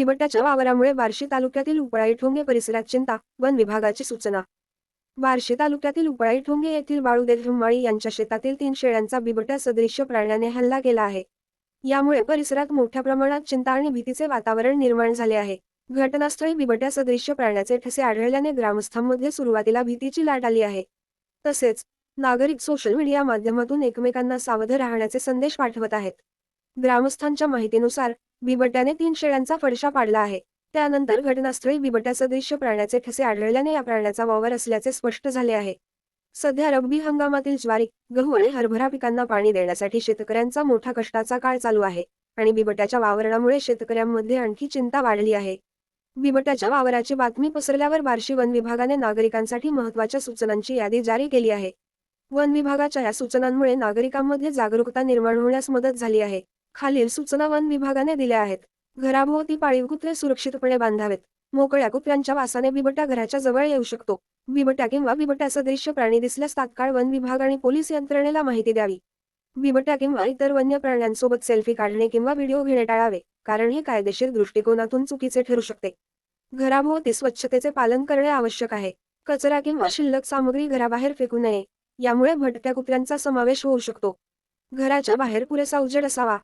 बिबट्याच्या वावरामुळे बार्शी तालुक्यातील उपळाई ठोंगे परिसरात चिंता वन विभागाची सूचना. बार्शी तालुक्यातील उपळाई ठोंगे येथील बाळूदेव धुम्माळी यांच्या शेतातील तीन शेळ्यांचा बिबट्या सदृश्य प्राण्याने हल्ला केला आहे. यामुळे परिसरात मोठ्या प्रमाणात चिंता आणि भीतीचे वातावरण निर्माण झाले आहे. घटनास्थळी बिबट्या सदृश्य प्राण्याचे ठसे आढळल्याने ग्रामस्थांमध्ये सुरुवातीला भीतीची लाट आली आहे. तसेच नागरिक सोशल मीडिया माध्यमातून एकमेकांना सावध राहण्याचे संदेश पाठवत आहेत. ग्रामस्थांच्या माहितीनुसार बिबट्याने तीन शेळ्यांचा फडशा पाडला आहे. त्यानंतर घटनास्थळी बिबट्या सदृश्य प्राण्याचे ठसे आढळल्याने या प्राण्याचा वावर असल्याचे स्पष्ट झाले आहे. सध्या रब्बी हंगामातील ज्वारी गहू आणि हरभरा पिकांना पाणी देण्यासाठी शेतकऱ्यांचा मोठा कष्टाचा काळ चालू आहे आणि बिबट्याच्या वावरणामुळे शेतकऱ्यांमध्ये आणखी चिंता वाढली आहे. बिबट्याच्या वावराची बातमी पसरल्यावर बार्शी वन विभागाने नागरिकांसाठी महत्त्वाच्या सूचनांची यादी जारी केली आहे. वन विभागाच्या या सूचनांमुळे नागरिकांमध्ये जागरूकता निर्माण होण्यास मदत झाली आहे. खालील सूचना वन विभागाने दिल्या आहेत. घराभोवती पाळीव कुत्रे सुरक्षितपणे बांधावेत. मोकळ्या कुत्र्यांच्या वासाने बिबट्या घराच्या जवळ येऊ शकतो. बिबट्या किंवा बिबट्या सदृश्य प्राणी दिसल्यास तात्काळ वन विभाग आणि पोलीस यंत्रणेला माहिती द्यावी. बिबट्या किंवा इतर वन्य प्राण्यांसोबत सेल्फी काढणे किंवा व्हिडिओ घेणे टाळावे कारण हे कायदेशीर दृष्टिकोनातून चुकीचे ठरू शकते. घराभोवती स्वच्छतेचे पालन करणे आवश्यक आहे. कचरा किंवा शिल्लक सामग्री घराबाहेर फेकू नये. यामुळे भटक्या कुत्र्यांचा समावेश होऊ शकतो. घराच्या बाहेर पुरेसा उजेड असावा.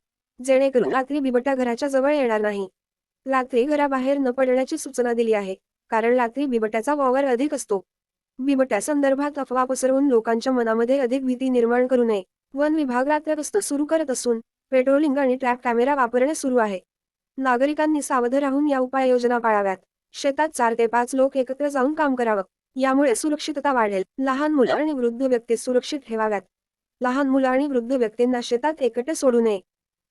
जेणेकरून रात्री बिबट्या घराच्या जवळ येणार नाही. रात्री घराबाहेर न पडण्याची सूचना दिली आहे कारण रात्री बिबट्याचा वावर अधिक असतो. बिबट्या संदर्भात अफवा पसरवून लोकांच्या मनामध्ये अधिक भीती निर्माण करू नये. वन विभाग रात्रगस्त सुरू करत असून पेट्रोलिंग आणि ट्रॅप कॅमेरा वापरणे सुरू आहे. नागरिकांनी सावध राहून या उपाययोजना पाळाव्यात. शेतात चार ते पाच लोक एकत्र जाऊन काम करावं. यामुळे सुरक्षितता वाढेल. लहान मुलं आणि वृद्ध व्यक्ती सुरक्षित ठेवाव्यात. लहान मुलं आणि वृद्ध व्यक्तींना शेतात एकटे सोडू नये.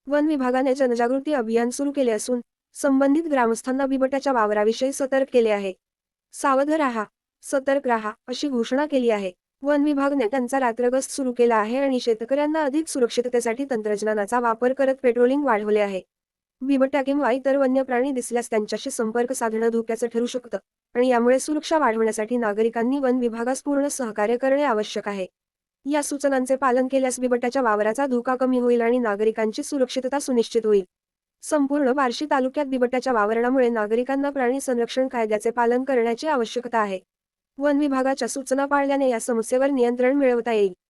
वन विभागाने जनजागृती अभियान सुरू केले असून संबंधित ग्रामस्थांना बिबट्याच्या वावराविषयी सतर्क केले आहे. सावध राहा सतर्क राहा अशी घोषणा केली आहे. वन विभागने त्यांचा रात्रगस्त सुरू केला आहे आणि शेतकऱ्यांना अधिक सुरक्षिततेसाठी तंत्रज्ञानाचा वापर करत पेट्रोलिंग वाढवले आहे. बिबट्या किंवा इतर वन्य प्राणी दिसल्यास त्यांच्याशी संपर्क साधणं धोक्याचं ठरू शकतं आणि यामुळे सुरक्षा वाढवण्यासाठी नागरिकांनी वन विभागास पूर्ण सहकार्य करणे आवश्यक आहे. या सूचनांचे पालन केल्यास बिबट्याच्या वावराचा धोका कमी होईल आणि नागरिकांची सुरक्षितता सुनिश्चित होईल. संपूर्ण बार्शी तालुक्यात बिबट्याच्या वावरणामुळे नागरिकांना प्राणी संरक्षण कायद्याचे पालन करण्याची आवश्यकता आहे. वन विभागाच्या सूचना पाळल्याने या समस्येवर नियंत्रण मिळवता येईल.